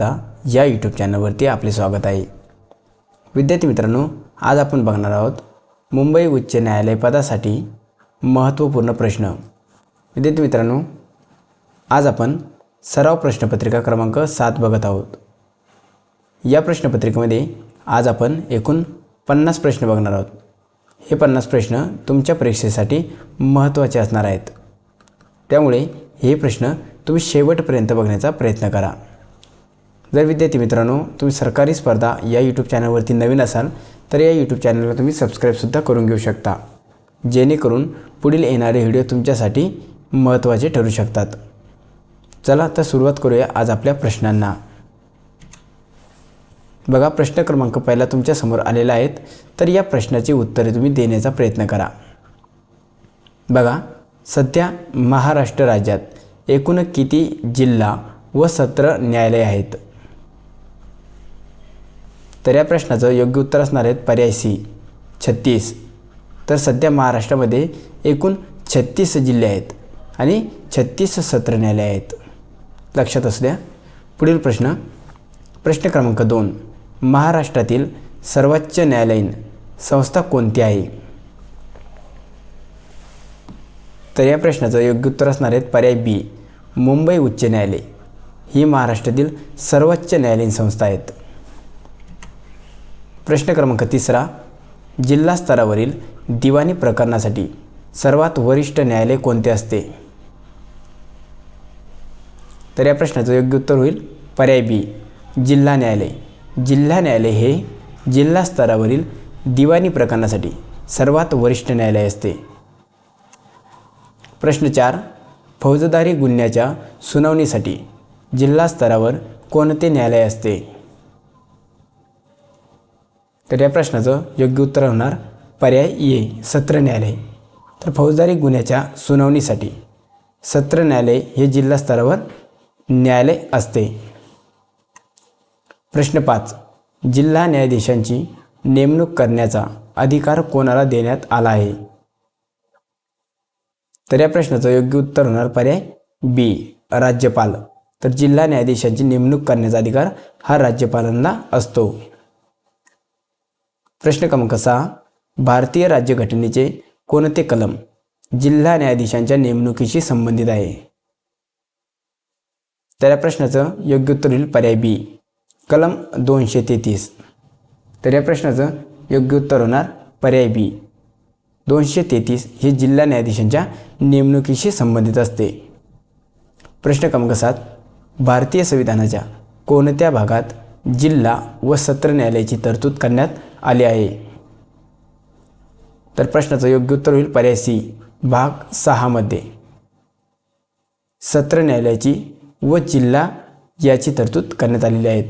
या यूट्यूब चॅनलवरती आपले स्वागत आहे. विद्यार्थी मित्रांनो आज आपण बघणार आहोत मुंबई उच्च न्यायालय पदासाठी महत्त्वपूर्ण प्रश्न. विद्यार्थी मित्रांनो आज आपण सराव प्रश्नपत्रिका क्रमांक सात बघत आहोत. या प्रश्नपत्रिकेमध्ये आज आपण एकूण पन्नास प्रश्न बघणार आहोत. हे पन्नास प्रश्न तुमच्या परीक्षेसाठी महत्त्वाचे असणार आहेत. त्यामुळे हे प्रश्न तुम्ही शेवटपर्यंत बघण्याचा प्रयत्न करा. जर विद्यार्थी मित्रांनो तुम्ही सरकारी स्पर्धा या यूट्यूब चॅनलवरती नवीन असाल तर या यूट्यूब चॅनलला तुम्ही सबस्क्राईबसुद्धा करून घेऊ शकता. जेणेकरून पुढील येणारे व्हिडिओ तुमच्यासाठी महत्त्वाचे ठरू शकतात. चला तर सुरुवात करूया आज आपल्या प्रश्नांना. बघा प्रश्न क्रमांक पहिला तुमच्यासमोर आलेला आहेत तर या प्रश्नाची उत्तरे तुम्ही देण्याचा प्रयत्न करा. बघा सध्या महाराष्ट्र राज्यात एकूण किती जिल्हा व सत्र न्यायालय आहेत? तर या प्रश्नाचं योग्य उत्तर असणार आहेत पर्याय सी छत्तीस. तर सध्या महाराष्ट्रामध्ये एकूण छत्तीस जिल्हे आहेत आणि छत्तीस सत्र न्यायालय आहेत. लक्षात असू द्या. पुढील प्रश्न प्रश्न क्रमांक दोन. महाराष्ट्रातील सर्वोच्च न्यायालयीन संस्था कोणती आहे? तर या प्रश्नाचं योग्य उत्तर असणार आहेत पर्याय बी मुंबई उच्च न्यायालय. ही महाराष्ट्रातील सर्वोच्च न्यायालयीन संस्था आहेत. प्रश्न क्रमांक तिसरा जिल्हा स्तरावरील दिवाणी प्रकरणासाठी सर्वात वरिष्ठ न्यायालय कोणते असते? तर या प्रश्नाचं योग्य उत्तर होईल पर्याय बी जिल्हा न्यायालय. जिल्हा न्यायालय हे जिल्हा स्तरावरील दिवाणी प्रकरणासाठी सर्वात वरिष्ठ न्यायालय असते. प्रश्न चार फौजदारी गुन्ह्याच्या सुनावणीसाठी जिल्हा स्तरावर कोणते न्यायालय असते? तर या प्रश्नाचं योग्य उत्तर होणार पर्याय ए सत्र न्यायालय. तर फौजदारी गुन्ह्याच्या सुनावणीसाठी सत्र न्यायालय हे जिल्हा स्तरावर न्यायालय असते. प्रश्न पाच. जिल्हा न्यायाधीशांची नेमणूक करण्याचा अधिकार कोणाला देण्यात आला आहे? तर या प्रश्नाचं योग्य उत्तर होणार पर्याय बी राज्यपाल. तर जिल्हा न्यायाधीशांची नेमणूक करण्याचा अधिकार हा राज्यपालांना असतो. प्रश्न क्रमांक सहा भारतीय राज्यघटनेचे कोणते कलम जिल्हा न्यायाधीशांच्या नेमणुकीशी संबंधित आहे? तर या प्रश्नाचं योग्य उत्तर होईल पर्याय बी. कलम दोनशे तेहतीस. तर या प्रश्नाचं योग्य उत्तर होणार पर्याय बी. दोनशे तेहतीस हे जिल्हा न्यायाधीशांच्या नेमणुकीशी संबंधित असते. प्रश्न क्रमांक सात भारतीय संविधानाच्या कोणत्या भागात जिल्हा व सत्र न्यायालयाची तरतूद करण्यात आले आहे. तर प्रश्नाचं योग्य उत्तर होईल पर्याय सी भाग सहामध्ये सत्र न्यायालयाची व जिल्हा याची तरतूद करण्यात आलेली आहे.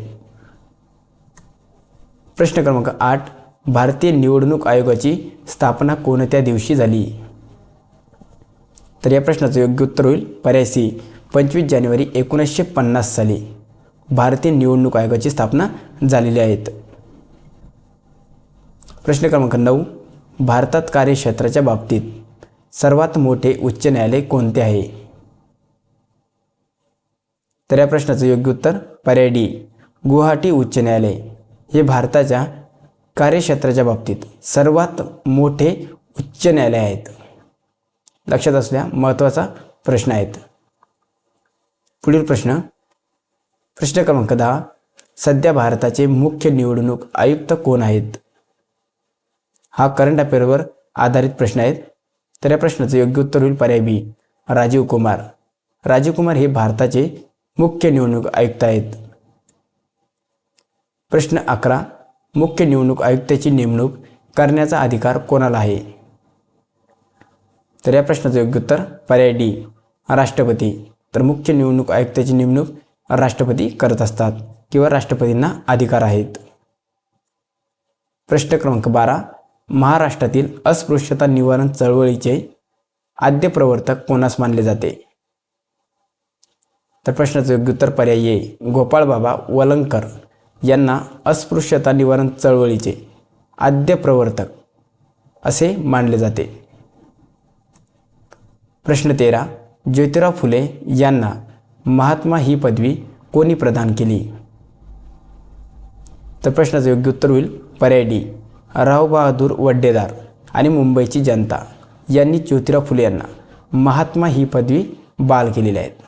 प्रश्न क्रमांक आठ भारतीय निवडणूक आयोगाची स्थापना कोणत्या दिवशी झाली? तर या प्रश्नाचं योग्य उत्तर होईल पर्याय सी पंचवीस जानेवारी एकोणीसशे पन्नास साली. भारतीय निवडणूक आयोगाची स्थापना झालेली आहेत. प्रश्न क्रमांक नऊ भारतात कार्यक्षेत्राच्या बाबतीत सर्वात मोठे उच्च न्यायालय कोणते आहे? तर या प्रश्नाचं योग्य उत्तर पर्याय डी गुवाहाटी उच्च न्यायालय. हे भारताच्या कार्यक्षेत्राच्या बाबतीत सर्वात मोठे उच्च न्यायालय आहेत. लक्षात असल्या महत्त्वाचा प्रश्न आहेत. पुढील प्रश्न प्रश्न क्रमांक दहा सध्या भारताचे मुख्य निवडणूक आयुक्त कोण आहेत? हा करंट अफेअरवर आधारित प्रश्न आहेत. तर या प्रश्नाचं योग्य उत्तर होईल पर्याय बी राजीव कुमार. राजीव कुमार हे भारताचे मुख्य निवडणूक आयुक्त आहेत. प्रश्न अकरा मुख्य निवडणूक आयुक्ताची नेमणूक करण्याचा अधिकार कोणाला आहे? तर या प्रश्नाचं योग्य उत्तर पर्याय डी राष्ट्रपती. तर मुख्य निवडणूक आयुक्ताची नेमणूक राष्ट्रपती करत असतात किंवा राष्ट्रपतींना अधिकार आहेत. प्रश्न क्रमांक बारा महाराष्ट्रातील अस्पृश्यता निवारण चळवळीचे आद्य प्रवर्तक कोणास मानले जाते? तर प्रश्नाचं योग्य उत्तर पर्याय ये गोपाळबाबा वलंकर यांना अस्पृश्यता निवारण चळवळीचे आद्य प्रवर्तक असे मानले जाते. प्रश्न तेरा ज्योतिराव फुले यांना महात्मा ही पदवी कोणी प्रदान केली? तर प्रश्नाचं योग्य उत्तर होईल पर्याय डी. राव बहादूर वड्डेदार आणि मुंबईची जनता यांनी ज्योतिराव फुले यांना महात्मा ही पदवी बाल केलेली आहेत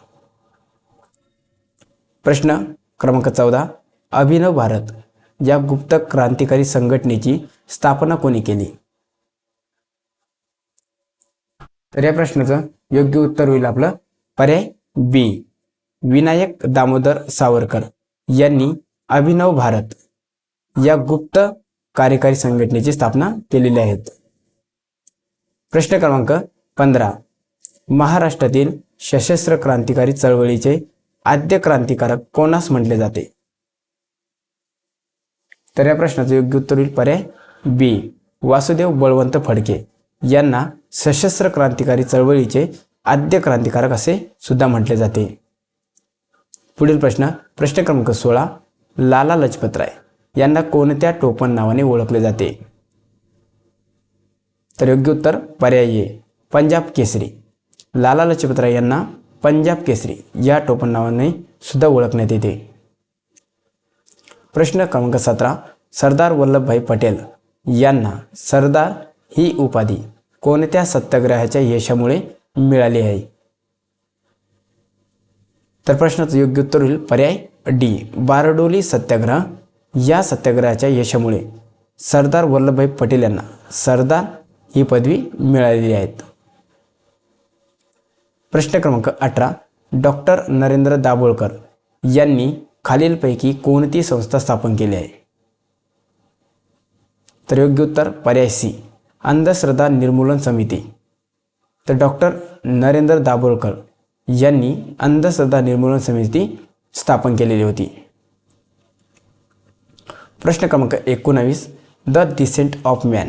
प्रश्न क्रमांक चौदा. अभिनव भारत या गुप्त क्रांतिकारी संघटनेची स्थापना कोणी केली? तर या प्रश्नाचं योग्य उत्तर होईल आपलं पर्याय बी. विनायक दामोदर सावरकर यांनी अभिनव भारत या गुप्त कार्यकारी संघटनेची स्थापना केलेली आहेत. प्रश्न क्रमांक पंधरा. महाराष्ट्रातील सशस्त्र क्रांतिकारी चळवळीचे आद्य क्रांतिकारक कोणास म्हटले जाते? तर या प्रश्नाचं योग्य उत्तर होईल पर्याय बी. वासुदेव बळवंत फडके यांना सशस्त्र क्रांतिकारी चळवळीचे आद्य क्रांतिकारक असे सुद्धा म्हटले जाते. पुढील प्रश्न प्रश्न क्रमांक सोळा. लाला लजपतराय. यांना कोणत्या टोपण नावाने ओळखले जाते? तर योग्य उत्तर पर्याय पंजाब केसरी. लाला लजपतराय यांना पंजाब केसरी या टोपण नावाने सुद्धा ओळखण्यात येते. प्रश्न क्रमांक सतरा सरदार वल्लभभाई पटेल यांना सरदार ही उपाधी कोणत्या सत्याग्रहाच्या यशामुळे मिळाली आहे? तर प्रश्नाचं योग्य उत्तर होईल पर्याय डी बारडोली सत्याग्रह या सत्याग्रहाच्या यशामुळे सरदार वल्लभभाई पटेल यांना सरदार ही पदवी मिळालेली आहेत प्रश्न क्रमांक अठरा. डॉक्टर नरेंद्र दाभोळकर यांनी खालीलपैकी कोणती संस्था स्थापन केली आहे? तर योग्य उत्तर पर्याय सी. अंधश्रद्धा निर्मूलन समिती. तर डॉक्टर नरेंद्र दाभोळकर यांनी अंधश्रद्धा निर्मूलन समिती स्थापन केलेली होती. प्रश्न क्रमांक एकोणावीस the descent of man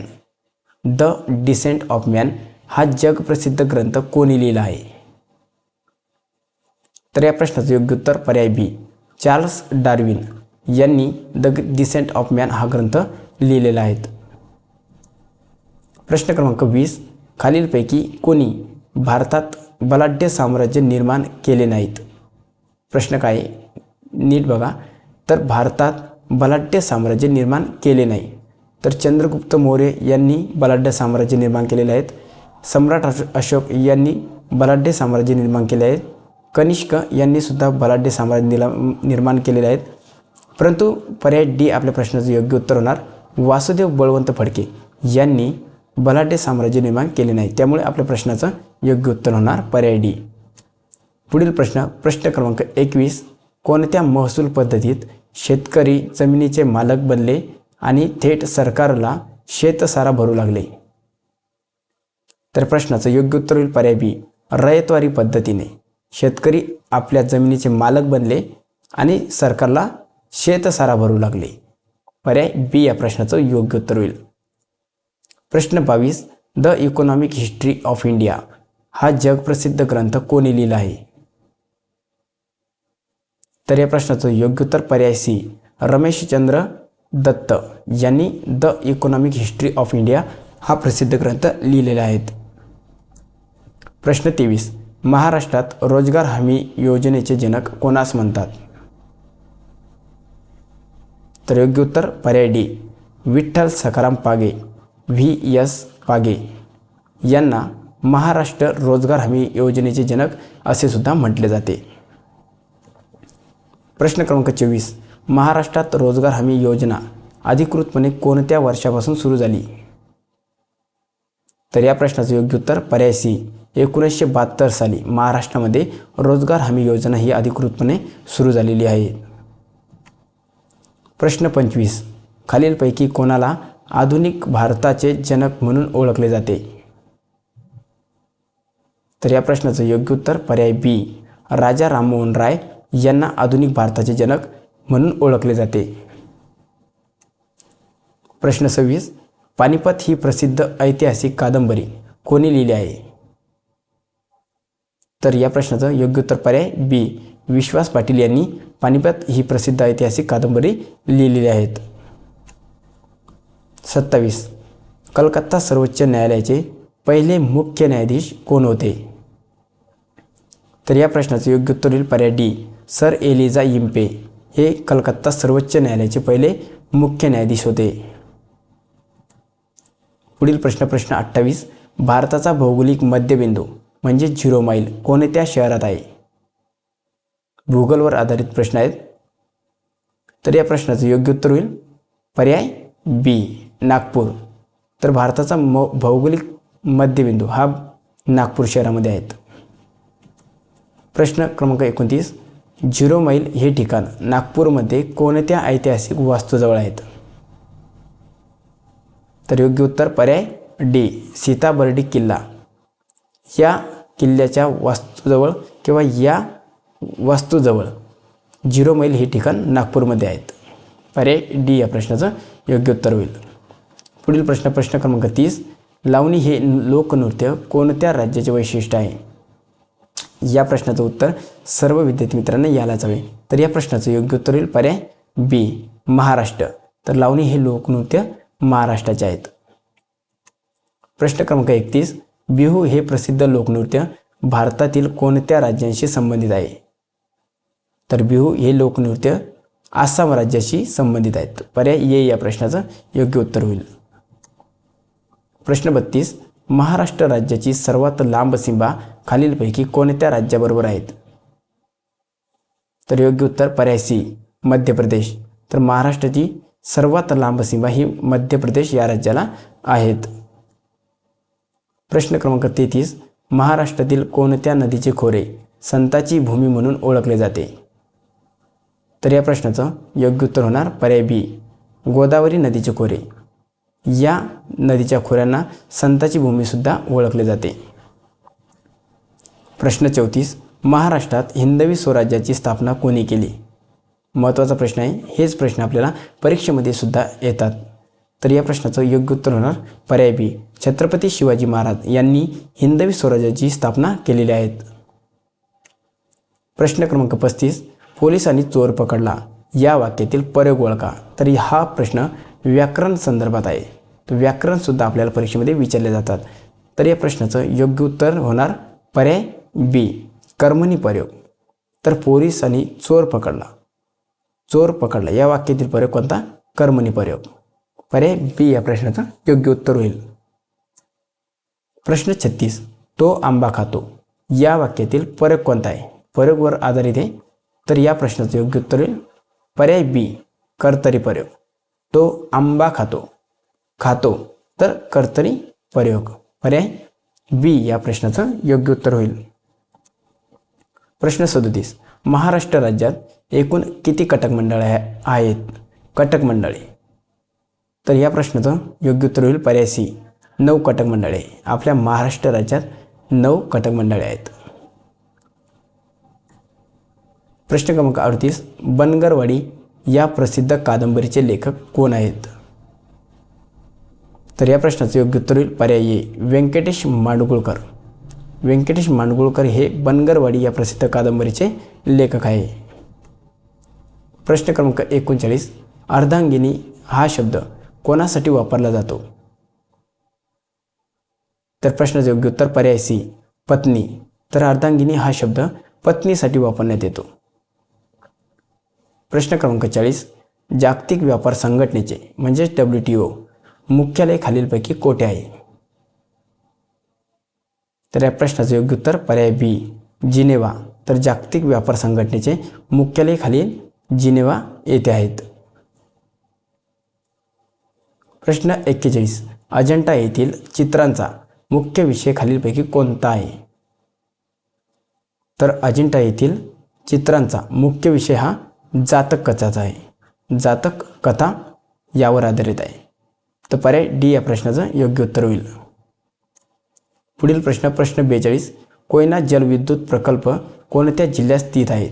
the descent of man हा जगप्रसिद्ध ग्रंथ कोणी लिहिला आहे? तर या प्रश्नाचं योग्य उत्तर पर्याय बी चार्ल्स डार्विन यांनी द डिसेंट ऑफ मॅन हा ग्रंथ लिहिलेला आहे. प्रश्न क्रमांक वीस खालीलपैकी कोणी भारतात बलाढ्य साम्राज्य निर्माण केले नाहीत? प्रश्न काय नीट बघा. तर भारतात बलाढ्य साम्राज्य निर्माण केले नाही. तर चंद्रगुप्त मौर्य यांनी बलाढ्य साम्राज्य निर्माण केलेले आहेत. सम्राट अशोक यांनी बलाढ्य साम्राज्य निर्माण केले आहेत. कनिष्क यांनीसुद्धा बलाढ्य साम्राज्य निला निर्माण केलेले आहेत. परंतु पर्याय डी आपल्या प्रश्नाचं योग्य उत्तर होणार. वासुदेव बळवंत फडके यांनी बलाढ्य साम्राज्य निर्माण केले नाही. त्यामुळे आपल्या प्रश्नाचं योग्य उत्तर होणार पर्याय डी. पुढील प्रश्न प्रश्न क्रमांक एकवीस. कोणत्या महसूल पद्धतीत शेतकरी जमिनीचे मालक बनले आणि थेट सरकारला शेतसारा भरू लागले. तर प्रश्नाचं योग्य उत्तर होईल पर्याय बी. रयतवारी पद्धतीने शेतकरी आपल्या जमिनीचे मालक बनले आणि सरकारला शेतसारा भरू लागले. पर्याय बी या प्रश्नाचं योग्य उत्तर होईल. प्रश्न बावीस. The economic history of India हा जगप्रसिद्ध ग्रंथ कोणी लिहिला आहे? तर या प्रश्नाचं योग्य उत्तर पर्याय सी. रमेशचंद्र दत्त यांनी the economic history of India हा प्रसिद्ध ग्रंथ लिहिलेला आहेत प्रश्न तेवीस. महाराष्ट्रात रोजगार हमी योजनेचे जनक कोणास म्हणतात? तर योग्य उत्तर पर्याय डी. विठ्ठल सखाराम पागे व्ही. एस. पागे यांना महाराष्ट्र रोजगार हमी योजनेचे जनक असे सुद्धा म्हटले जाते. प्रश्न क्रमांक चोवीस. महाराष्ट्रात रोजगार हमी योजना. अधिकृतपणे कोणत्या वर्षापासून सुरू झाली? तर या प्रश्नाचं योग्य उत्तर पर्याय सी. एकोणीसशे बहात्तर साली महाराष्ट्रामध्ये रोजगार हमी योजना ही अधिकृतपणे सुरू झालेली आहे. प्रश्न पंचवीस. खालीलपैकी कोणाला आधुनिक भारताचे जनक म्हणून ओळखले जाते? तर या प्रश्नाचं योग्य उत्तर पर्याय बी. राजा राममोहन राय यांना आधुनिक भारताचे जनक म्हणून ओळखले जाते. प्रश्न सव्वीस. पानिपत ही प्रसिद्ध ऐतिहासिक कादंबरी कोणी लिहिली आहे? तर या प्रश्नाचं योग्य उत्तर पर्याय बी. विश्वास पाटील यांनी पानिपत ही प्रसिद्ध ऐतिहासिक कादंबरी लिहिलेली आहेत. सत्तावीस. कलकत्ता सर्वोच्च न्यायालयाचे पहिले मुख्य न्यायाधीश कोण होते? तर या प्रश्नाचं योग्य उत्तर होईल पर्याय डी. सर एलिझा इम्पे हे कलकत्ता सर्वोच्च न्यायालयाचे पहिले मुख्य न्यायाधीश होते. पुढील प्रश्न प्रश्न अठ्ठावीस. भारताचा भौगोलिक मध्यबिंदू म्हणजे झिरो माईल. कोणत्या शहरात आहे? भूगोलवर आधारित प्रश्न आहेत. तर या प्रश्नाचं योग्य उत्तर होईल. पर्याय बी नागपूर. तर भारताचा म भौगोलिक मध्यबिंदू हा नागपूर शहरामध्ये आहेत. प्रश्न क्रमांक एकोणतीस. झिरो मैल हे ठिकाण नागपूरमध्ये कोणत्या ऐतिहासिक वास्तूजवळ आहेत? तर योग्य उत्तर पर्याय डी सीताबर्डी किल्ला. या किल्ल्याच्या वास्तूजवळ किंवा या वास्तूजवळ झिरो मैल हे ठिकाण नागपूरमध्ये आहेत. पर्याय डी या प्रश्नाचं योग्य उत्तर होईल. पुढील प्रश्न प्रश्न क्रमांक तीस. लावणी हे लोकनृत्य कोणत्या राज्याचे वैशिष्ट्य आहे? या प्रश्नाचं उत्तर सर्व विद्यार्थी मित्रांना यायलाच हवे. तर या प्रश्नाचं योग्य उत्तर होईल पर्याय बी महाराष्ट्र. तर लावणी हे लोकनृत्य महाराष्ट्राचे आहेत. प्रश्न क्रमांक एकतीस बिहू हे प्रसिद्ध लोकनृत्य भारतातील कोणत्या राज्यांशी संबंधित आहे? तर बिहू हे लोकनृत्य आसाम राज्याशी संबंधित आहेत. पर्याय ये या प्रश्नाचं योग्य उत्तर होईल. प्रश्न बत्तीस महाराष्ट्र राज्याची सर्वात लांब सीमा खालीलपैकी कोणत्या राज्याबरोबर आहेत? तर योग्य उत्तर पर्याय सी मध्य प्रदेश. तर महाराष्ट्राची सर्वात लांब सीमा ही मध्य प्रदेश या राज्याला आहेत. प्रश्न क्रमांक तेहतीस महाराष्ट्रातील कोणत्या नदीचे खोरे संताची भूमी म्हणून ओळखले जाते? तर या प्रश्नाचं योग्य उत्तर होणार पर्याय बी गोदावरी नदीचे खोरे. या नदीच्या खोऱ्यांना संताची भूमीसुद्धा ओळखले जाते. प्रश्न चौतीस. महाराष्ट्रात हिंदवी स्वराज्याची स्थापना कोणी केली? महत्त्वाचा प्रश्न आहे. हेच प्रश्न आपल्याला परीक्षेमध्ये सुद्धा येतात. तर या प्रश्नाचं योग्य उत्तर होणार पर्याय बी. छत्रपती शिवाजी महाराज यांनी हिंदवी स्वराज्याची स्थापना केलेली आहेत. प्रश्न क्रमांक पस्तीस. पोलिसांनी चोर पकडला. या वाक्यातील प्रयोग ओळखा तर हा प्रश्न व्याकरण संदर्भात आहे. तर व्याकरणसुद्धा आपल्याला परीक्षेमध्ये विचारले जातात. तर या प्रश्नाचं योग्य उत्तर होणार पर्याय बी कर्मणी प्रयोग. तर पोलिसांनी चोर पकडला. चोर पकडला. या वाक्यातील प्रयोग कोणता? कर्मणी प्रयोग पर्याय बी या प्रश्नाचं योग्य उत्तर होईल. प्रश्न छत्तीस. तो आंबा खातो. या वाक्यातील प्रयोग कोणता आहे? प्रयोगवर आधारित आहे. तर या प्रश्नाचं योग्य उत्तर होईल. पर्याय बी कर्तरी प्रयोग तो आंबा खातो. खातो. तर कर्तरी प्रयोग. पर्याय बी या प्रश्नाचं योग्य उत्तर होईल. प्रश्न सदोतीस. महाराष्ट्र राज्यात एकूण किती कटक मंडळे आहेत. कटक मंडळे. तर या प्रश्नाचं योग्य उत्तर होईल पर्याय सी. नऊ कटक मंडळे. आपल्या महाराष्ट्र राज्यात नऊ कटक मंडळे आहेत. प्रश्न क्रमांक अडतीस. बनगरवाडी या प्रसिद्ध कादंबरीचे लेखक कोण आहेत? तर या प्रश्नाचं योग्य उत्तर होईल पर्याय व्यंकटेश माडगुळकर. व्यंकटेश माडगुळकर हे बनगरवाडी या प्रसिद्ध कादंबरीचे लेखक आहे. प्रश्न क्रमांक एकोणचाळीस अर्धांगिनी हा शब्द कोणासाठी वापरला जातो? तर प्रश्नाचं योग्य उत्तर पर्याय सी पत्नी. तर अर्धांगिनी हा शब्द पत्नीसाठी वापरण्यात येतो. प्रश्न क्रमांक चाळीस जागतिक व्यापार संघटनेचे म्हणजेच डब्ल्यू टी ओ मुख्यालय खालीलपैकी कोठे आहे? तर या प्रश्नाचं योग्य उत्तर पर्याय बी जिनेवा. तर जागतिक व्यापार संघटनेचे मुख्यालय खालील जिनेवा येथे आहेत. प्रश्न एक्केचाळीस अजंठा येथील चित्रांचा मुख्य विषय खालीलपैकी कोणता आहे? तर अजिंठा येथील चित्रांचा मुख्य विषय हा जातक कथाचा आहे. जातक कथा यावर आधारित आहे. तर पर्याय डी या प्रश्नाचं योग्य उत्तर होईल. पुढील प्रश्न प्रश्न बेचाळीस. कोयना जलविद्युत प्रकल्प कोणत्या जिल्ह्यात स्थित आहे?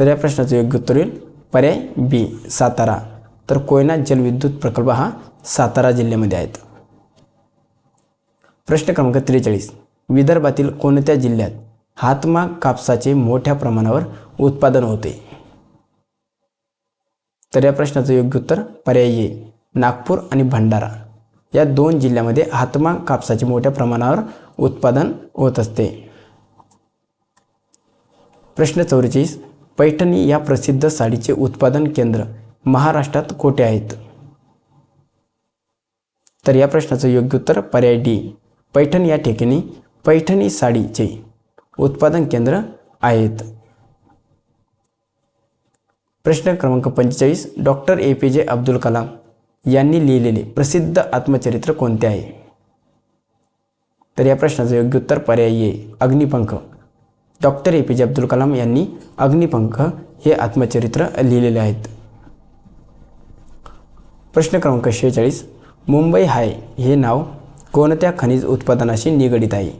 तर या प्रश्नाचं योग्य उत्तर होईल. पर्याय बी सातारा. तर कोयना जलविद्युत प्रकल्प हा सातारा जिल्ह्यामध्ये आहेत प्रश्न क्रमांक त्रेचाळीस. विदर्भातील कोणत्या जिल्ह्यात हातमाग कापसाचे मोठ्या प्रमाणावर उत्पादन होते. तर या प्रश्नाचं योग्य उत्तर पर्याय ए नागपूर आणि भंडारा. या दोन जिल्ह्यामध्ये हातमाग कापसाचे मोठ्या प्रमाणावर उत्पादन होत असते. प्रश्न चौवेचाळीस पैठणी या प्रसिद्ध साडीचे उत्पादन केंद्र महाराष्ट्रात कोठे आहेत? तर या प्रश्नाचं योग्य उत्तर पर्याय डी पैठण या ठिकाणी पैठणी साडीचे उत्पादन केंद्र आहेत. प्रश्न क्रमांक पंचेचाळीस डॉक्टर ए पी जे अब्दुल कलाम यांनी लिहिलेले प्रसिद्ध आत्मचरित्र कोणते आहे? तर या प्रश्नाचं योग्य उत्तर पर्यायी आहे अग्निपंख. डॉक्टर ए पी जे अब्दुल कलाम यांनी अग्निपंख हे आत्मचरित्र लिहिलेले आहेत. प्रश्न क्रमांक शेहेचाळीस मुंबई हाय हे नाव कोणत्या खनिज उत्पादनाशी निगडित आहे?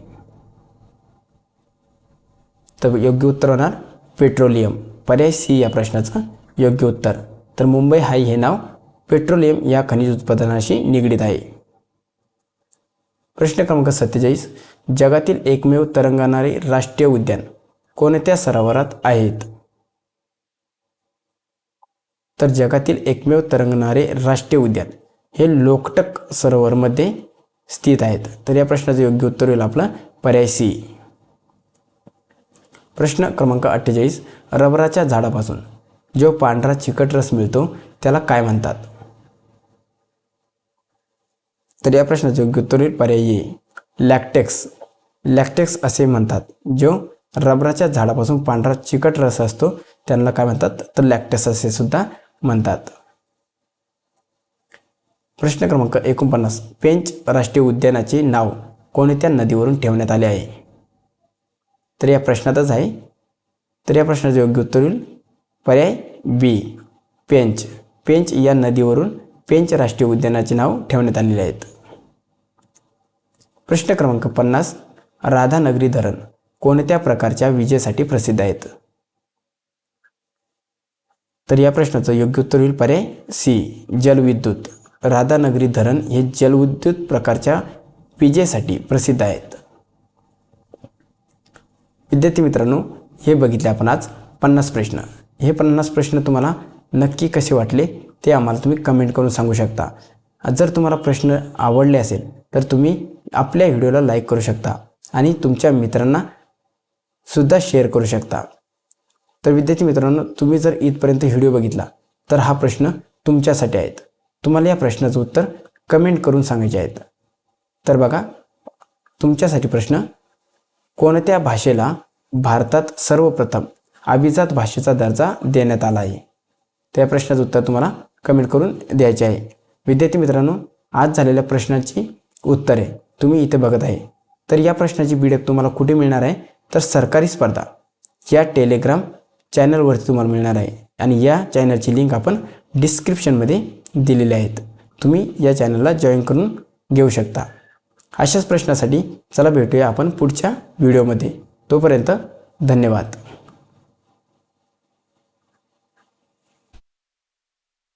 तर योग्य उत्तर होणार पेट्रोलियम. पर्याय सी या प्रश्नाचं योग्य उत्तर. तर मुंबई हाय हे नाव पेट्रोलियम या खनिज उत्पादनाशी निगडित आहे. प्रश्न क्रमांक सत्तेचाळीस. जगातील एकमेव तरंगणारे राष्ट्रीय उद्यान कोणत्या सरोवरात आहेत? तर जगातील एकमेव तरंगणारे राष्ट्रीय उद्यान हे लोकटक सरोवरमध्ये स्थित आहेत. तर या प्रश्नाचं योग्य उत्तर होईल आपलं पर्याय सी प्रश्न क्रमांक अठ्ठेचाळीस रबराच्या झाडापासून. जो पांढरा चिकट रस मिळतो त्याला काय म्हणतात? तर या प्रश्नाचे योग्य उत्तर पर्याय पर्यायी लॅक्टेक्स. लॅक्टेक्स असे म्हणतात जो रबराच्या झाडापासून पांढरा चिकट रस असतो त्यांना काय म्हणतात? तर लॅक्टेक्स असे सुद्धा म्हणतात. प्रश्न क्रमांक एकोणपन्नास पेंच राष्ट्रीय उद्यानाचे नाव कोणत्या नदीवरून ठेवण्यात आले आहे? तर या प्रश्नातच आहे. तर या प्रश्नाचं योग्य उत्तर होईल. पर्याय बी पेंच. पेंच या नदीवरून पेंच राष्ट्रीय उद्यानाचे नाव ठेवण्यात आलेले आहेत. प्रश्न क्रमांक पन्नास. राधानगरी धरण. कोणत्या प्रकारच्या विजेसाठी प्रसिद्ध आहेत? तर या प्रश्नाचं योग्य उत्तर होईल पर्याय सी जलविद्युत. राधानगरी धरण हे जलविद्युत प्रकारच्या विजेसाठी प्रसिद्ध आहेत. विद्यार्थी मित्रांनो हे बघितले आपण आज पन्नास प्रश्न. हे पन्नास प्रश्न तुम्हाला नक्की कसे वाटले ते आम्हाला तुम्ही कमेंट करून सांगू शकता. जर तुम्हाला प्रश्न आवडले असेल तर तुम्ही आपल्या व्हिडिओला लाईक करू शकता आणि तुमच्या मित्रांना सुद्धा शेअर करू शकता. तर विद्यार्थी मित्रांनो तुम्ही जर इथपर्यंत व्हिडिओ बघितला तर हा प्रश्न तुमच्यासाठी आहेत. तुम्हाला या प्रश्नाचं उत्तर कमेंट करून सांगायचे आहेत. तर बघा तुमच्यासाठी प्रश्न कोणत्या भाषेला भारतात सर्वप्रथम अभिजात भाषेचा दर्जा देण्यात आला आहे? त्या प्रश्नाचं उत्तर तुम्हाला कमेंट करून द्यायचे आहे. विद्यार्थी मित्रांनो आज झालेल्या प्रश्नाची उत्तरे तुम्ही इथे बघत आहे. तर या प्रश्नाची बी तुम्हाला कुठे मिळणार आहे? तर सरकारी स्पर्धा या टेलिग्राम चॅनलवरती तुम्हाला मिळणार आहे. आणि या चॅनलची लिंक आपण डिस्क्रिप्शनमध्ये दिलेली आहेत. तुम्ही या चॅनलला जॉईन करून घेऊ शकता. अशाच प्रश्नासाठी चला भेटूया आपण पुढच्या व्हिडिओमध्ये तोपर्यंत धन्यवाद.